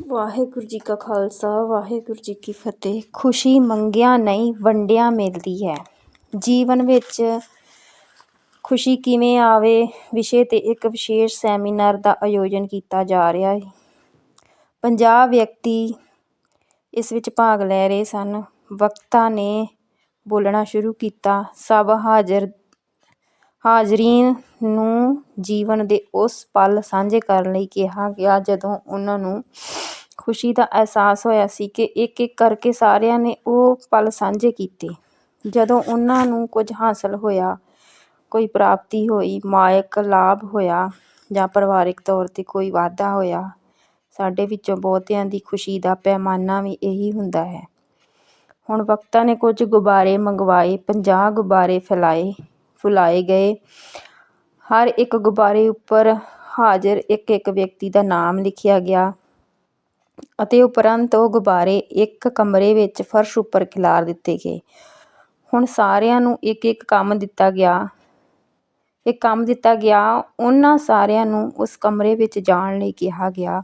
ਵਾਹਿਗੁਰੂ ਜੀ ਕਾ ਖਾਲਸਾ, ਵਾਹਿਗੁਰੂ ਜੀ ਕੀ ਫਤਿਹ। ਖੁਸ਼ੀ ਮੰਗਿਆ ਨਹੀਂ, ਵੰਡਿਆ ਮਿਲਦੀ ਹੈ। ਜੀਵਨ ਵਿੱਚ ਖੁਸ਼ੀ ਕਿਵੇਂ ਆਵੇ ਵਿਸ਼ੇ 'ਤੇ ਇੱਕ ਵਿਸ਼ੇਸ਼ ਸੈਮੀਨਾਰ ਦਾ ਆਯੋਜਨ ਕੀਤਾ ਜਾ ਰਿਹਾ ਹੈ। ਪੰਜਾਹ ਵਿਅਕਤੀ ਇਸ ਵਿੱਚ ਭਾਗ ਲੈ ਰਹੇ ਸਨ। ਵਕਤਾ ਨੇ ਬੋਲਣਾ ਸ਼ੁਰੂ ਕੀਤਾ। ਸਭ ਹਾਜ਼ਰ ਹਾਜ਼ਰੀਨ ਨੂੰ ਜੀਵਨ ਦੇ ਉਸ ਪਲ ਸਾਂਝੇ ਕਰਨ ਲਈ ਕਿਹਾ ਗਿਆ, ਜਦੋਂ ਉਹਨਾਂ ਨੂੰ ਖੁਸ਼ੀ ਦਾ ਅਹਿਸਾਸ ਹੋਇਆ ਸੀ ਕਿ ਇੱਕ ਇੱਕ ਕਰਕੇ ਸਾਰਿਆਂ ਨੇ ਉਹ ਪਲ ਸਾਂਝੇ ਕੀਤੇ। ਜਦੋਂ ਉਹਨਾਂ ਨੂੰ ਕੁਝ ਹਾਸਲ ਹੋਇਆ, ਕੋਈ ਪ੍ਰਾਪਤੀ ਹੋਈ, ਮਾਇਕ ਲਾਭ ਹੋਇਆ ਜਾਂ ਪਰਿਵਾਰਕ ਤੌਰ 'ਤੇ ਕੋਈ ਵਾਧਾ ਹੋਇਆ, ਸਾਡੇ ਵਿੱਚੋਂ ਬਹੁਤਿਆਂ ਦੀ ਖੁਸ਼ੀ ਦਾ ਪੈਮਾਨਾ ਵੀ ਇਹੀ ਹੁੰਦਾ ਹੈ। ਹੁਣ ਵਕਤਾ ਨੇ ਕੁਝ ਗੁਬਾਰੇ ਮੰਗਵਾਏ, ਪੰਜਾਹ ਗੁਬਾਰੇ ਫੈਲਾਏ। ਫੁਲਾਏ ਗਏ। ਹਰ ਇੱਕ ਗੁਬਾਰੇ ਉੱਪਰ ਹਾਜ਼ਰ ਇੱਕ ਇੱਕ ਵਿਅਕਤੀ ਦਾ ਨਾਮ ਲਿਖਿਆ ਗਿਆ ਅਤੇ ਉਪਰੰਤ ਉਹ ਗੁਬਾਰੇ ਇੱਕ ਕਮਰੇ ਵਿੱਚ ਫਰਸ਼ ਉੱਪਰ ਖਿਲਾਰ ਦਿੱਤੇ ਗਏ। ਹੁਣ ਸਾਰਿਆਂ ਨੂੰ ਇੱਕ ਇੱਕ ਕੰਮ ਦਿੱਤਾ ਗਿਆ। ਇਹ ਕੰਮ ਦਿੱਤਾ ਗਿਆ, ਉਹਨਾਂ ਸਾਰਿਆਂ ਨੂੰ ਉਸ ਕਮਰੇ ਵਿੱਚ ਜਾਣ ਲਈ ਕਿਹਾ ਗਿਆ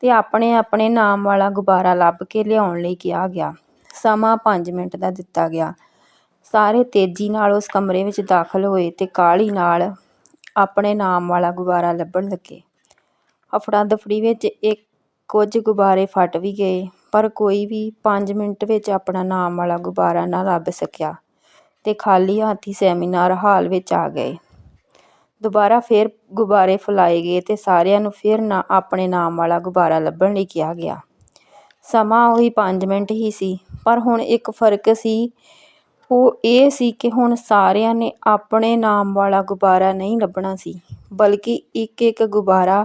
ਤੇ ਆਪਣੇ ਆਪਣੇ ਨਾਮ ਵਾਲਾ ਗੁਬਾਰਾ ਲੱਭ ਕੇ ਲਿਆਉਣ ਲਈ ਕਿਹਾ ਗਿਆ। ਸਮਾਂ 5 ਮਿੰਟ ਦਾ ਦਿੱਤਾ ਗਿਆ। ਸਾਰੇ ਤੇਜ਼ੀ ਨਾਲ ਉਸ ਕਮਰੇ ਵਿੱਚ ਦਾਖਲ ਹੋਏ ਤੇ ਕਾਹਲੀ ਨਾਲ ਆਪਣੇ ਨਾਮ ਵਾਲਾ ਗੁਬਾਰਾ ਲੱਭਣ ਲੱਗੇ। ਹਫੜਾ ਦਫੜੀ ਵਿੱਚ ਇੱਕ ਕੁਝ ਗੁਬਾਰੇ ਫਟ ਵੀ ਗਏ, ਪਰ ਕੋਈ ਵੀ 5 ਮਿੰਟ ਵਿੱਚ ਆਪਣਾ ਨਾਮ ਵਾਲਾ ਗੁਬਾਰਾ ਨਾ ਲੱਭ ਸਕਿਆ ਤੇ ਖਾਲੀ ਹੱਥ ਹੀ ਸੈਮੀਨਾਰ ਹਾਲ ਵਿੱਚ ਆ ਗਏ। ਦੁਬਾਰਾ ਫਿਰ ਗੁਬਾਰੇ ਫੁਲਾਏ ਗਏ ਤੇ ਸਾਰਿਆਂ ਨੂੰ ਫਿਰ ਨਾ ਆਪਣੇ ਨਾਮ ਵਾਲਾ ਗੁਬਾਰਾ ਲੱਭਣ ਲਈ ਕਿਹਾ ਗਿਆ। ਸਮਾਂ ਉਹੀ 5 ਮਿੰਟ ਹੀ ਸੀ, ਪਰ ਹੁਣ ਇੱਕ ਫ਼ਰਕ ਸੀ ਉਹ ਇਹ ਸੀ ਕਿ ਹੁਣ ਸਾਰਿਆਂ ਨੇ ਆਪਣੇ ਨਾਮ ਵਾਲਾ ਗੁਬਾਰਾ ਨਹੀਂ ਲੱਭਣਾ ਸੀ, ਬਲਕਿ ਇੱਕ ਇੱਕ ਗੁਬਾਰਾ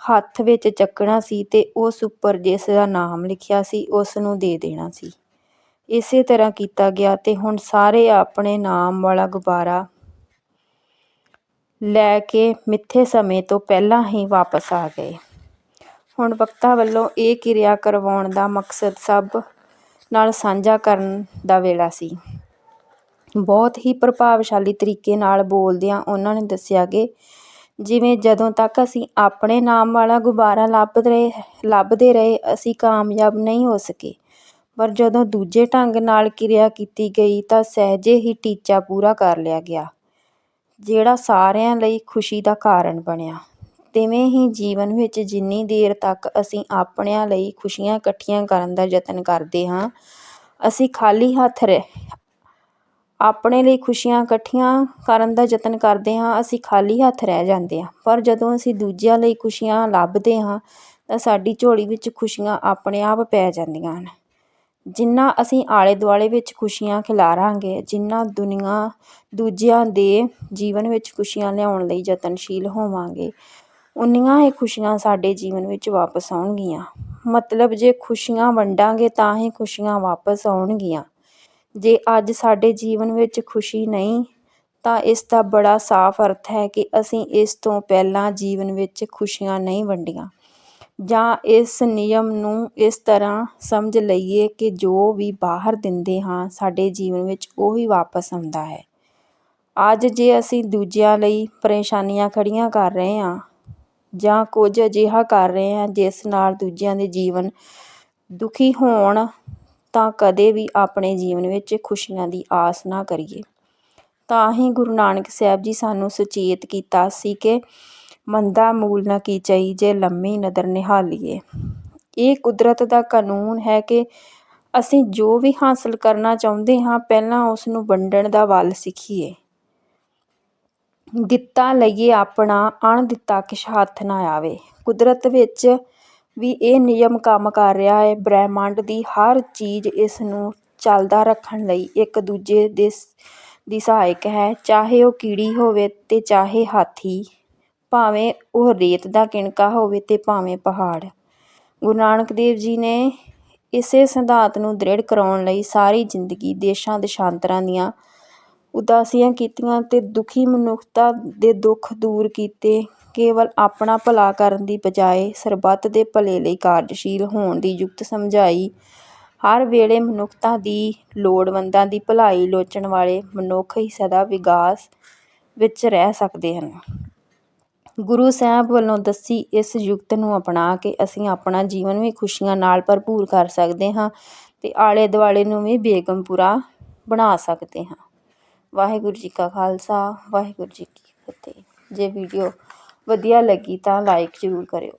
ਹੱਥ ਵਿੱਚ ਚੱਕਣਾ ਸੀ ਤੇ ਉਸ ਉੱਪਰ ਜਿਸ ਦਾ ਨਾਮ ਲਿਖਿਆ ਸੀ, ਉਸ ਨੂੰ ਦੇ ਦੇਣਾ ਸੀ। ਇਸੇ ਤਰ੍ਹਾਂ ਕੀਤਾ ਗਿਆ ਤੇ ਹੁਣ ਸਾਰੇ ਆਪਣੇ ਨਾਮ ਵਾਲਾ ਗੁਬਾਰਾ ਲੈ ਕੇ ਮਿੱਥੇ ਸਮੇਂ ਤੋਂ ਪਹਿਲਾਂ ਹੀ ਵਾਪਸ ਆ ਗਏ। ਹੁਣ ਵਕਤਾ ਵੱਲੋਂ ਇਹ ਕਿਰਿਆ ਕਰਵਾਉਣ ਦਾ ਮਕਸਦ ਸਭ ਨਾਲ ਸਾਂਝਾ ਕਰਨ ਦਾ ਵੇਲਾ ਸੀ। ਬਹੁਤ ਹੀ ਪ੍ਰਭਾਵਸ਼ਾਲੀ ਤਰੀਕੇ ਨਾਲ ਬੋਲਦਿਆਂ ਉਹਨਾਂ ਨੇ ਦੱਸਿਆ ਕਿ ਜਿਵੇਂ ਜਦੋਂ ਤੱਕ ਅਸੀਂ ਆਪਣੇ ਨਾਮ ਵਾਲਾ ਗੁਬਾਰਾ ਲੱਭ ਰਹੇ, ਲੱਭਦੇ ਰਹੇ, ਅਸੀਂ ਕਾਮਯਾਬ ਨਹੀਂ ਹੋ ਸਕੇ। ਪਰ ਜਦੋਂ ਦੂਜੇ ਢੰਗ ਨਾਲ ਕਿਰਿਆ ਕੀਤੀ ਗਈ ਤਾਂ ਸਹਿਜੇ ਹੀ ਟੀਚਾ ਪੂਰਾ ਕਰ ਲਿਆ ਗਿਆ, ਜਿਹੜਾ ਸਾਰਿਆਂ ਲਈ ਖੁਸ਼ੀ ਦਾ ਕਾਰਨ ਬਣਿਆ। ਤਿਵੇਂ ਹੀ ਜੀਵਨ ਵਿੱਚ ਜਿੰਨੀ ਦੇਰ ਤੱਕ ਅਸੀਂ ਆਪਣਿਆਂ ਲਈ ਖੁਸ਼ੀਆਂ ਇਕੱਠੀਆਂ ਕਰਨ ਦਾ ਯਤਨ ਕਰਦੇ ਹਾਂ, ਅਸੀਂ ਖਾਲੀ ਹੱਥ ਰਹਿ ਆਪਣੇ ਲਈ ਖੁਸ਼ੀਆਂ ਇਕੱਠੀਆਂ ਕਰਨ ਦਾ ਯਤਨ ਕਰਦੇ ਹਾਂ, ਅਸੀਂ ਖਾਲੀ ਹੱਥ ਰਹਿ ਜਾਂਦੇ ਹਾਂ। ਪਰ ਜਦੋਂ ਅਸੀਂ ਦੂਜਿਆਂ ਲਈ ਖੁਸ਼ੀਆਂ ਲੱਭਦੇ ਹਾਂ, ਤਾਂ ਸਾਡੀ ਝੋਲੀ ਵਿੱਚ ਖੁਸ਼ੀਆਂ ਆਪਣੇ ਆਪ ਪੈ ਜਾਂਦੀਆਂ ਹਨ। ਜਿੰਨਾ ਅਸੀਂ ਆਲੇ ਦੁਆਲੇ ਵਿੱਚ ਖੁਸ਼ੀਆਂ ਖਿਲਾਰਾਂਗੇ, ਜਿੰਨਾ ਦੁਨੀਆ ਦੂਜਿਆਂ ਦੇ ਜੀਵਨ ਵਿੱਚ ਖੁਸ਼ੀਆਂ ਲਿਆਉਣ ਲਈ ਯਤਨਸ਼ੀਲ ਹੋਵਾਂਗੇ, ਉਨੀਆਂ ਹੀ ਖੁਸ਼ੀਆਂ ਸਾਡੇ ਜੀਵਨ ਵਿੱਚ ਵਾਪਸ ਆਉਣਗੀਆਂ। ਮਤਲਬ ਜੇ ਖੁਸ਼ੀਆਂ ਵੰਡਾਂਗੇ, ਤਾਂ ਹੀ ਖੁਸ਼ੀਆਂ ਵਾਪਸ ਆਉਣਗੀਆਂ। ਜੇ ਅੱਜ ਸਾਡੇ ਜੀਵਨ ਵਿੱਚ ਖੁਸ਼ੀ ਨਹੀਂ, ਤਾਂ ਇਸ ਦਾ ਬੜਾ ਸਾਫ਼ ਅਰਥ ਹੈ ਕਿ ਅਸੀਂ ਇਸ ਤੋਂ ਪਹਿਲਾਂ ਜੀਵਨ ਵਿੱਚ ਖੁਸ਼ੀਆਂ ਨਹੀਂ ਵੰਡੀਆਂ। ਜਾਂ ਇਸ ਨਿਯਮ ਨੂੰ ਇਸ ਤਰ੍ਹਾਂ ਸਮਝ ਲਈਏ ਕਿ ਜੋ ਵੀ ਬਾਹਰ ਦਿੰਦੇ ਹਾਂ, ਸਾਡੇ ਜੀਵਨ ਵਿੱਚ ਉਹੀ ਵਾਪਸ ਆਉਂਦਾ ਹੈ। ਅੱਜ ਜੇ ਅਸੀਂ ਦੂਜਿਆਂ ਲਈ ਪਰੇਸ਼ਾਨੀਆਂ ਖੜ੍ਹੀਆਂ ਕਰ ਰਹੇ ਹਾਂ, ਜਾਂ ਕੁਝ ਅਜਿਹਾ ਕਰ ਰਹੇ ਹਾਂ, ਜਿਸ ਨਾਲ ਦੂਜਿਆਂ ਦੇ ਜੀਵਨ ਦੁਖੀ ਹੋਣ ਤਾਂ ਕਦੇ ਵੀ ਆਪਣੇ ਜੀਵਨ ਵਿੱਚ ਖੁਸ਼ੀਆਂ ਦੀ ਆਸ ਨਾ ਕਰੀਏ। ਤਾਂ ਹੀ ਗੁਰੂ ਨਾਨਕ ਸਾਹਿਬ ਜੀ ਸਾਨੂੰ ਸੁਚੇਤ ਕੀਤਾ ਸੀ ਕਿ ਮੰਦਾ ਮੂਲ ਨਾ ਕੀਚਈ ਜੇ ਲੰਮੀ ਨਦਰ ਨਿਹਾਲੀਏ। ਇਹ ਕੁਦਰਤ ਦਾ ਕਾਨੂੰਨ ਹੈ ਕਿ ਅਸੀਂ ਜੋ ਵੀ ਹਾਸਲ ਕਰਨਾ ਚਾਹੁੰਦੇ ਹਾਂ, ਪਹਿਲਾਂ ਉਸ ਨੂੰ ਵੰਡਣ ਦਾ ਵੱਲ ਸਿੱਖੀਏ। ਦਿੱਤਾ ਲਈਏ ਆਪਣਾ ਅਣ ਦਿੱਤਾ ਕਿਛ ਹੱਥ ਨਾ ਆਵੇ। ਕੁਦਰਤ ਵਿੱਚ ਵੀ ਇਹ ਨਿਯਮ ਕੰਮ ਕਰ ਰਿਹਾ ਹੈ। ਬ੍ਰਹਿਮੰਡ ਦੀ ਹਰ ਚੀਜ਼ ਇਸ ਨੂੰ ਚੱਲਦਾ ਰੱਖਣ ਲਈ ਇੱਕ ਦੂਜੇ ਦੇ ਦੀ ਸਹਾਇਕ ਹੈ। ਚਾਹੇ ਉਹ ਕੀੜੀ ਹੋਵੇ ਅਤੇ ਚਾਹੇ ਹਾਥੀ, ਭਾਵੇਂ ਉਹ ਰੇਤ ਦਾ ਕਿਣਕਾ ਹੋਵੇ ਅਤੇ ਭਾਵੇਂ ਪਹਾੜ। ਗੁਰੂ ਨਾਨਕ ਦੇਵ ਜੀ ਨੇ ਇਸੇ ਸਿਧਾਂਤ ਨੂੰ ਦ੍ਰਿੜ ਕਰਾਉਣ ਲਈ ਸਾਰੀ ਜ਼ਿੰਦਗੀ ਦੇਸ਼ਾਂ ਦੇਸ਼ਾਂਤਰਾਂ ਦੀਆਂ ਉਦਾਸੀਆਂ ਕੀਤੀਆਂ ਅਤੇ ਦੁਖੀ ਮਨੁੱਖਤਾ ਦੇ ਦੁੱਖ ਦੂਰ ਕੀਤੇ। ਕੇਵਲ ਆਪਣਾ ਭਲਾ ਕਰਨ ਦੀ ਬਜਾਏ ਸਰਬੱਤ ਦੇ ਭਲੇ ਲਈ ਕਾਰਜਸ਼ੀਲ ਹੋਣ ਦੀ ਯੁਕਤ ਸਮਝਾਈ। ਹਰ ਵੇਲੇ ਮਨੁੱਖਤਾ ਦੀ ਲੋੜਵੰਦਾਂ ਦੀ ਭਲਾਈ ਲੋਚਣ ਵਾਲੇ ਮਨੁੱਖ ਹੀ ਸਦਾ ਵਿਕਾਸ ਵਿੱਚ ਰਹਿ ਸਕਦੇ ਹਨ। ਗੁਰੂ ਸਾਹਿਬ ਵੱਲੋਂ ਦੱਸੀ ਇਸ ਯੁਕਤ ਨੂੰ ਅਪਣਾ ਕੇ ਅਸੀਂ ਆਪਣਾ ਜੀਵਨ ਵੀ ਖੁਸ਼ੀਆਂ ਨਾਲ ਭਰਪੂਰ ਕਰ ਸਕਦੇ ਹਾਂ ਅਤੇ ਆਲੇ ਦੁਆਲੇ ਨੂੰ ਵੀ ਬੇਗਮਪੁਰਾ ਬਣਾ ਸਕਦੇ ਹਾਂ। ਵਾਹਿਗੁਰੂ ਜੀ ਕਾ ਖਾਲਸਾ, ਵਾਹਿਗੁਰੂ ਜੀ ਕੀ ਫਤਿਹ। ਜੇ ਵੀਡੀਓ ਵਧੀਆ ਲੱਗੀ ਤਾਂ ਲਾਈਕ ਜ਼ਰੂਰ ਕਰਿਓ।